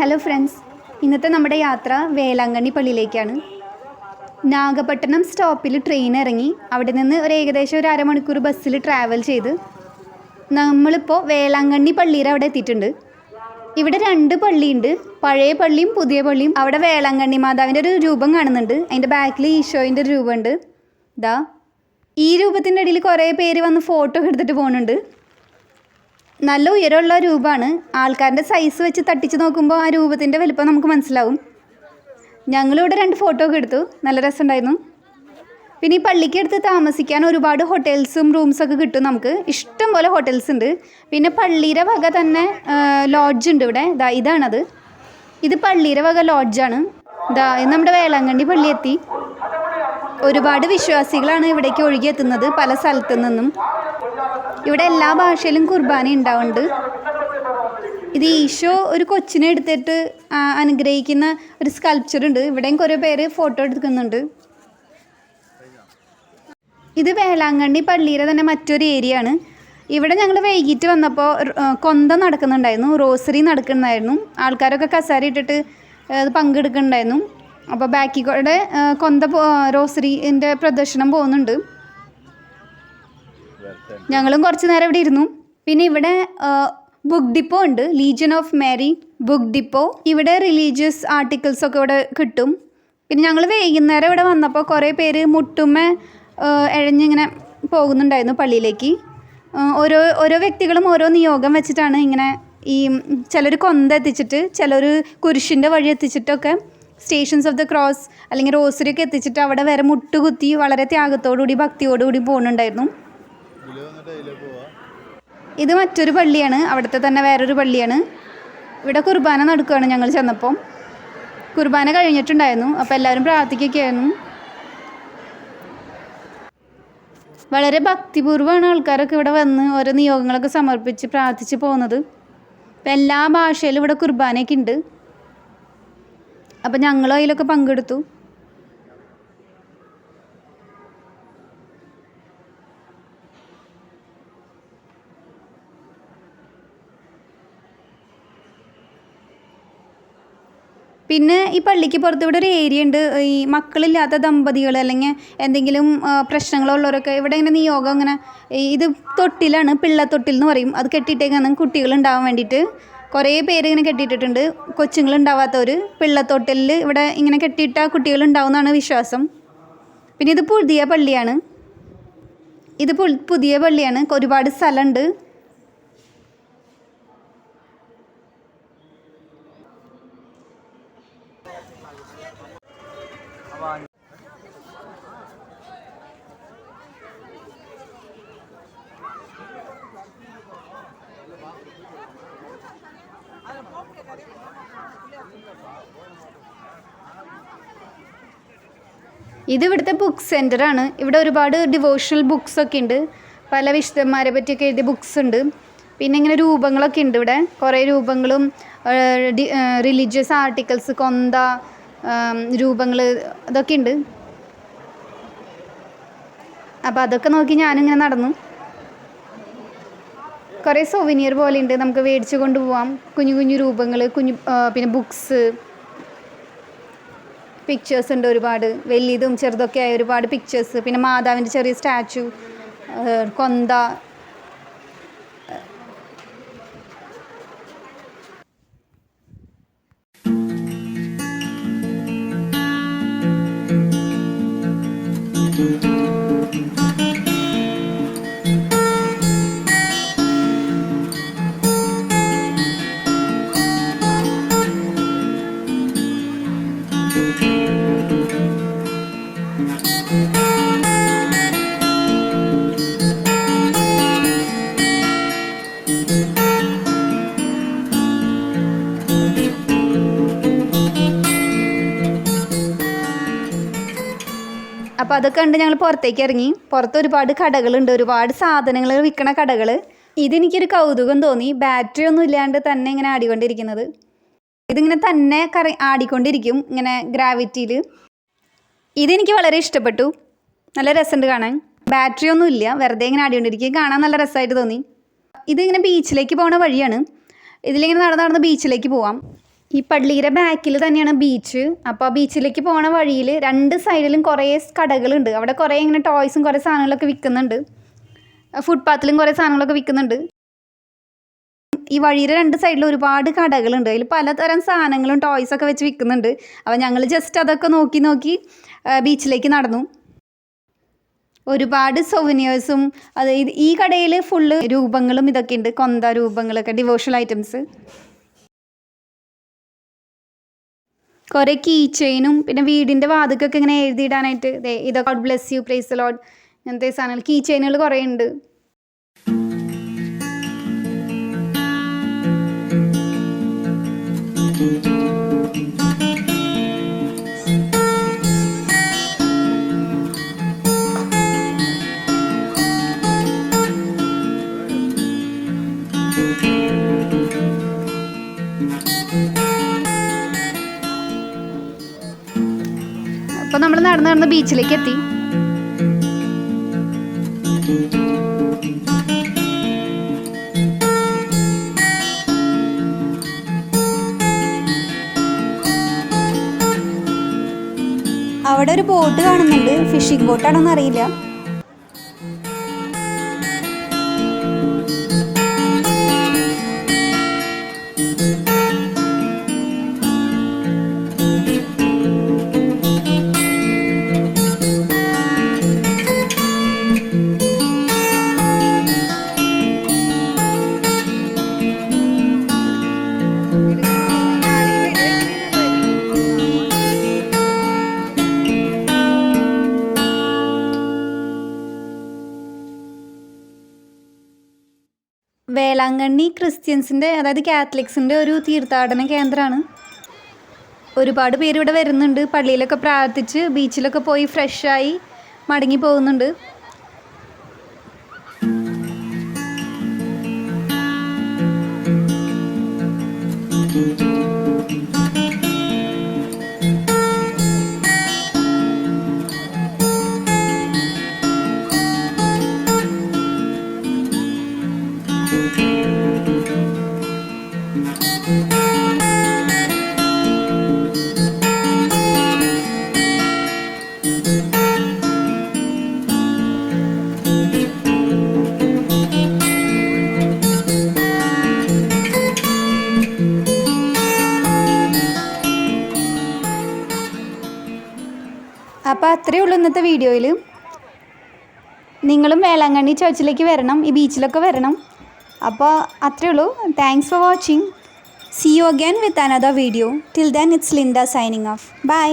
Hello friends ഇന്നത്തെ നമ്മുടെ യാത്ര വേലാങ്കണ്ണി പള്ളിയിലേക്കാണ്. നാഗപട്ടണം സ്റ്റോപ്പിൽ ട്രെയിൻ ഇറങ്ങി. അവിടെ നിന്ന് ഒരു ഏകദേശം ഒരു അരമണിക്കൂർ ബസ്സിൽ ട്രാവൽ ചെയ്ത് നമ്മളിപ്പോൾ വേളാങ്കണ്ണി പള്ളിയുടെ അവിടെ എത്തിയിട്ടുണ്ട്. ഇവിടെ രണ്ട് പള്ളിയുണ്ട്. പഴയ പള്ളിയും പുതിയ പള്ളിയും. അവിടെ വേളാങ്കണ്ണി മാതാവിന്റെ ഒരു രൂപം കാണുന്നുണ്ട്. അതിന്റെ ബാക്കിൽ ഈശോയിന്റെ ഒരു രൂപമുണ്ട്. ഇതാ ഈ രൂപത്തിന്റെ ഇടയിൽ കുറേ പേര് വന്ന് ഫോട്ടോ എടുത്തിട്ട് പോകുന്നുണ്ട്. നല്ല ഉയരമുള്ള രൂപമാണ്. ആൾക്കാരുടെ സൈസ് വെച്ച് തട്ടിച്ച് നോക്കുമ്പോൾ ആ രൂപത്തിന്റെ വലിപ്പം നമുക്ക് മനസ്സിലാവും. ഞങ്ങളിവിടെ രണ്ട് ഫോട്ടോ ഒക്കെ എടുത്തു. നല്ല രസമുണ്ടായിരുന്നു. പിന്നെ ഈ പള്ളിക്ക് അടുത്ത് താമസിക്കാൻ ഒരുപാട് ഹോട്ടൽസും റൂംസൊക്കെ കിട്ടും നമുക്ക്. ഇഷ്ടം പോലെ ഹോട്ടൽസ് ഉണ്ട്. പിന്നെ പള്ളിയുടെ വക തന്നെ ലോഡ്ജ് ഉണ്ട് ഇവിടെ. ഇതാ ഇതാണത്. ഇത് പള്ളിയുടെ വക ലോഡ്ജാണ് ഇതാ ഇത് നമ്മുടെ വേളാങ്കണ്ണി പള്ളി എത്തി. ഒരുപാട് വിശ്വാസികളാണ് ഇവിടേക്ക് ഒഴുകിയെത്തുന്നത് പല സ്ഥലത്തു നിന്നും. ഇവിടെ എല്ലാ ഭാഷയിലും കുർബാന ഉണ്ടാവുന്നുണ്ട്. ഇത് ഈശോ ഒരു കൊച്ചിനെ എടുത്തിട്ട് അനുഗ്രഹിക്കുന്ന ഒരു സ്കൾപ്ചർ ഉണ്ട്. ഇവിടെയും കുറേ പേര് ഫോട്ടോ എടുക്കുന്നുണ്ട്. ഇത് വേളാങ്കണ്ണി പള്ളിയിലെ തന്നെ മറ്റൊരു ഏരിയ ആണ്. ഇവിടെ ഞങ്ങൾ വൈകിട്ട് വന്നപ്പോൾ കൊന്ത നടക്കുന്നുണ്ടായിരുന്നു. റോസറി നടക്കുന്നുണ്ടായിരുന്നു. ആൾക്കാരൊക്കെ കസാര ഇട്ടിട്ട് അത് പങ്കെടുക്കുന്നുണ്ടായിരുന്നു. അപ്പോൾ ബാക്കിൽ കൂടെ കൊന്ത റോസറിന്റെ പ്രദർശനം പോകുന്നുണ്ട്. ഞങ്ങളും കുറച്ച് നേരം ഇവിടെ ഇരുന്നു. പിന്നെ ഇവിടെ ബുക്ക് ഡിപ്പോ ഉണ്ട്. Legion of Mary book depot. ഇവിടെ റിലീജിയസ് ആർട്ടിക്കിൾസ് ഒക്കെ ഇവിടെ കിട്ടും. പിന്നെ ഞങ്ങൾ വൈകുന്നേരം ഇവിടെ വന്നപ്പോൾ കുറേ പേര് മുട്ടുമ്മ എഴഞ്ഞിങ്ങനെ പോകുന്നുണ്ടായിരുന്നു പള്ളിയിലേക്ക്. ഓരോ ഓരോ വ്യക്തികളും ഓരോ നിയോഗം വെച്ചിട്ടാണ് ഇങ്ങനെ ഈ ചിലർ കൊന്ത എത്തിച്ചിട്ട് ചിലർ കുരിശിന്റെ വഴി എത്തിച്ചിട്ടൊക്കെ സ്റ്റേഷൻസ് ഓഫ് ദ ക്രോസ് അല്ലെങ്കിൽ റോസറിയൊക്കെ എത്തിച്ചിട്ട് അവിടെ വരെ മുട്ടുകുത്തി വളരെ ത്യാഗത്തോടുകൂടി ഭക്തിയോടുകൂടി പോകുന്നുണ്ടായിരുന്നു. ഇത് മറ്റൊരു പള്ളിയാണ്. അവിടുത്തെ തന്നെ വേറൊരു പള്ളിയാണ്. ഇവിടെ കുർബാന നടക്കുകയാണ് ഞങ്ങൾ ചെന്നപ്പം. കുർബാന കഴിഞ്ഞിട്ടുണ്ടായിരുന്നു. അപ്പോൾ എല്ലാവരും പ്രാർത്ഥിക്കുകയായിരുന്നു. വളരെ ഭക്തിപൂർവമാണ് ആൾക്കാരൊക്കെ ഇവിടെ വന്ന് ഓരോ നിയോഗങ്ങളൊക്കെ സമർപ്പിച്ച് പ്രാർത്ഥിച്ച് പോകുന്നത്. ഇപ്പം എല്ലാ ഭാഷയിലും ഇവിടെ കുർബാനയൊക്കെ ഉണ്ട്. അപ്പം ഞങ്ങളും അതിലൊക്കെ പങ്കെടുത്തു. പിന്നെ ഈ പള്ളിക്ക് പുറത്ത് ഇവിടെ ഒരു ഏരിയ ഉണ്ട്. ഈ മക്കളില്ലാത്ത ദമ്പതികൾ അല്ലെങ്കിൽ എന്തെങ്കിലും പ്രശ്നങ്ങളുള്ളവരൊക്കെ ഇവിടെ ഇങ്ങനെ നിയോഗം അങ്ങനെ ഇത് തൊട്ടിലാണ് പിള്ളത്തൊട്ടിൽ എന്ന് പറയും. അത് കെട്ടിയിട്ടേക്കാണ് കുട്ടികൾ ഉണ്ടാവാൻ വേണ്ടിയിട്ട്. കുറേ പേര് ഇങ്ങനെ കെട്ടിയിട്ടിട്ടുണ്ട്. കൊച്ചുങ്ങൾ ഉണ്ടാവാത്തവർ പിള്ളത്തൊട്ടിലിൽ ഇവിടെ ഇങ്ങനെ കെട്ടിയിട്ട കുട്ടികൾ ഉണ്ടാവുമെന്നാണ് വിശ്വാസം. പിന്നെ ഇത് പുതിയ പള്ളിയാണ്. ഇത് പുതിയ പള്ളിയാണ്. ഒരുപാട് സ്ഥലമുണ്ട്. ഇത് ഇവിടുത്തെ ബുക്ക് സെന്റർ ആണ്. ഇവിടെ ഒരുപാട് ഡിവോഷണൽ ബുക്സ് ഒക്കെ ഉണ്ട്. പല വിശുദ്ധന്മാരെ പറ്റിയൊക്കെ എഴുതിയ ബുക്സ് ഉണ്ട്. പിന്നെ ഇങ്ങനെ രൂപങ്ങളൊക്കെ ഉണ്ട് ഇവിടെ. കുറേ രൂപങ്ങളും റിലീജിയസ് ആർട്ടിക്കിൾസ് കൊന്ത രൂപങ്ങൾ അതൊക്കെ ഉണ്ട്. അപ്പോൾ അതൊക്കെ നോക്കി ഞാനിങ്ങനെ നടന്നു. കുറേ സൊവിനിയർ പോലെ ഉണ്ട്. നമുക്ക് മേടിച്ച് കൊണ്ടുപോകാം കുഞ്ഞു കുഞ്ഞു രൂപങ്ങൾ കുഞ്ഞു പിന്നെ ബുക്സ് പിക്ചേഴ്സ് ഉണ്ട് ഒരുപാട്. വലിയതും ചെറുതൊക്കെ ആയ ഒരുപാട് പിക്ചേഴ്സ് പിന്നെ മാതാവിന്റെ ചെറിയ സ്റ്റാച്ചു കൊന്ത അപ്പോൾ അതൊക്കെ കണ്ട് ഞങ്ങൾ പുറത്തേക്ക് ഇറങ്ങി. പുറത്ത് ഒരുപാട് കടകളുണ്ട്. ഒരുപാട് സാധനങ്ങൾ വിൽക്കണ കടകൾ ഇതെനിക്കൊരു കൗതുകം തോന്നി. ബാറ്ററി ഒന്നും ഇല്ലാണ്ട് തന്നെ ഇങ്ങനെ ആടിക്കൊണ്ടിരിക്കുന്നത്. ഇതിങ്ങനെ തന്നെ കറി ആടിക്കൊണ്ടിരിക്കും ഇങ്ങനെ ഗ്രാവിറ്റിയിൽ ഇതെനിക്ക് വളരെ ഇഷ്ടപ്പെട്ടു. നല്ല രസമുണ്ട് കാണാൻ. ബാറ്ററി ഒന്നും ഇല്ല. വെറുതെ ഇങ്ങനെ ആടിക്കൊണ്ടിരിക്കും. കാണാൻ നല്ല രസമായിട്ട് തോന്നി. ഇതിങ്ങനെ ബീച്ചിലേക്ക് പോകുന്ന വഴിയാണ്. ഇതിലിങ്ങനെ നടന്ന് നടന്ന് ബീച്ചിലേക്ക് പോവാം. ഈ പള്ളിയുടെ ബാക്കിൽ തന്നെയാണ് ബീച്ച് അപ്പോൾ ആ ബീച്ചിലേക്ക് പോണ വഴിയിൽ രണ്ട് സൈഡിലും കുറേ കടകളുണ്ട്. അവിടെ കുറേ ഇങ്ങനെ ടോയ്സും കുറേ സാധനങ്ങളൊക്കെ വിൽക്കുന്നുണ്ട്. ഫുട്പാത്തിലും കുറേ സാധനങ്ങളൊക്കെ വിൽക്കുന്നുണ്ട്. ഈ വഴിയുടെ രണ്ട് സൈഡിൽ ഒരുപാട് കടകളുണ്ട്. അതിൽ പലതരം സാധനങ്ങളും ടോയ്സൊക്കെ വെച്ച് വിൽക്കുന്നുണ്ട്. അപ്പോൾ ഞങ്ങൾ ജസ്റ്റ് അതൊക്കെ നോക്കി നോക്കി ബീച്ചിലേക്ക് നടന്നു. ഒരുപാട് സൊവനിയേഴ്സും അത് ഈ കടയിൽ ഫുള്ള് രൂപങ്ങളും ഇതൊക്കെ ഉണ്ട് കൊന്ത രൂപങ്ങളൊക്കെ ഡിവോഷണൽ ഐറ്റംസ് കുറേ കീ ചെയിനും പിന്നെ വീടിന്റെ വാതിക്കൊക്കെ ഇങ്ങനെ എഴുതിയിടാനായിട്ട് ദേ ഇതൊക്കെ God bless you praise Lord അങ്ങനത്തെ സാധനങ്ങൾ കീ ചെയിനുകൾ കുറേ ഉണ്ട്. നമ്മൾ നടന്ന് നടന്ന് ബീച്ചിലേക്ക് എത്തി. അവിടെ ഒരു ബോട്ട് കാണുന്നുണ്ട്. ഫിഷിംഗ് ബോട്ടാണോന്ന് അറിയില്ല വേളാങ്കണ്ണി ക്രിസ്ത്യൻസിന്റെ അതായത് കാത്തലിക്സിന്റെ ഒരു തീർത്ഥാടന കേന്ദ്രമാണ്. ഒരുപാട് പേര് ഇവിടെ വരുന്നുണ്ട്. പള്ളിയിലൊക്കെ പ്രാർത്ഥിച്ച് ബീച്ചിലൊക്കെ പോയി ഫ്രഷായി മടങ്ങി പോകുന്നുണ്ട്. അപ്പോൾ അത്രയേ ഉള്ളൂ ഇന്നത്തെ വീഡിയോയിൽ നിങ്ങളും വേളാങ്കണ്ണി ചർച്ചിലേക്ക് വരണം ഈ ബീച്ചിലൊക്കെ വരണം. അപ്പോൾ അത്രയേ ഉള്ളൂ. Thanks for watching see you again with another video till then it's Linda signing off bye